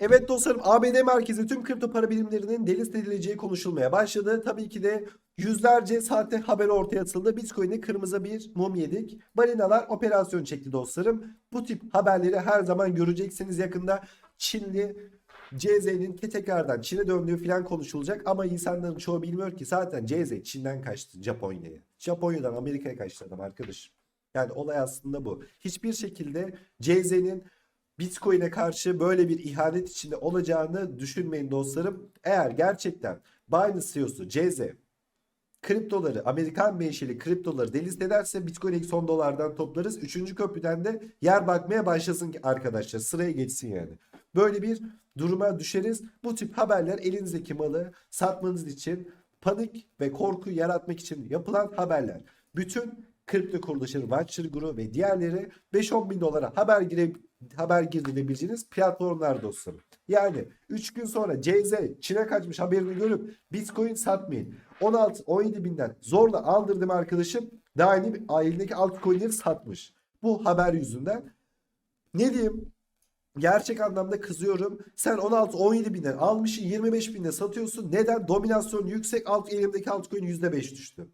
Evet dostlarım ABD merkezi tüm kripto para birimlerinin delist edileceği konuşulmaya başladı. Tabii ki de yüzlerce sahte haber ortaya atıldı. Bitcoin'e kırmızı bir mum yedik. Balinalar operasyon çekti dostlarım. Bu tip haberleri her zaman göreceksiniz yakında. Çinli CZ'nin tekrardan Çin'e döndüğü falan konuşulacak ama insanların çoğu bilmiyor ki zaten CZ Çin'den kaçtı Japonya'ya. Japonya'dan Amerika'ya kaçtı adam arkadaş. Yani olay aslında bu. Hiçbir şekilde CZ'nin Bitcoin'e karşı böyle bir ihanet içinde olacağını düşünmeyin dostlarım. Eğer gerçekten Binance CEO'su CZ kriptoları, Amerikan menşeli kriptoları delist ederse Bitcoin ilk son dolardan toplarız. Üçüncü köprüden de yer bakmaya başlasın ki arkadaşlar. Sıraya geçsin yani. Böyle bir duruma düşeriz. Bu tip haberler elinizdeki malı satmanız için panik ve korku yaratmak için yapılan haberler. Bütün kripto kuruluşları, Watcher Guru ve diğerleri 5-10 bin dolara haber gire, haber girdirebileceğiniz platformlar dostlarım. Yani 3 gün sonra CZ Çin'e kaçmış haberini görüp Bitcoin satmayın. 16-17 binden zorla aldırdım arkadaşım. Yeni elindeki altcoin'leri satmış. Bu haber yüzünden. Ne diyeyim? Gerçek anlamda kızıyorum. Sen 16-17 binden almışsın 25 binde satıyorsun. Neden? Dominasyon yüksek alt elimdeki altcoin %5 düştü.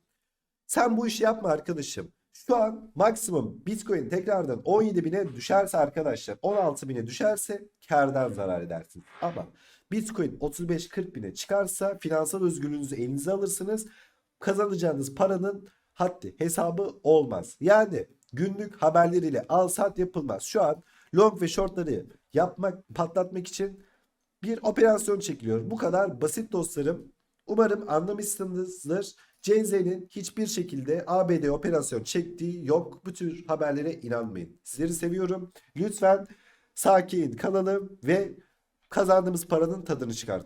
Sen bu işi yapma arkadaşım. Şu an maksimum Bitcoin tekrardan 17 bine düşerse arkadaşlar 16 bine düşerse kardan zarar edersin. Ama Bitcoin 35-40 bine çıkarsa finansal özgürlüğünüzü elinize alırsınız. Kazanacağınız paranın haddi hesabı olmaz. Yani günlük haberleriyle al sat yapılmaz. Şu an long ve shortları yapmak patlatmak için bir operasyon çekiliyor. Bu kadar basit dostlarım. Umarım anlamışsınızdır. CZ'nin hiçbir şekilde ABD operasyon çektiği yok. Bu tür haberlere inanmayın. Sizleri seviyorum. Lütfen sakin kalalım ve kazandığımız paranın tadını çıkartalım.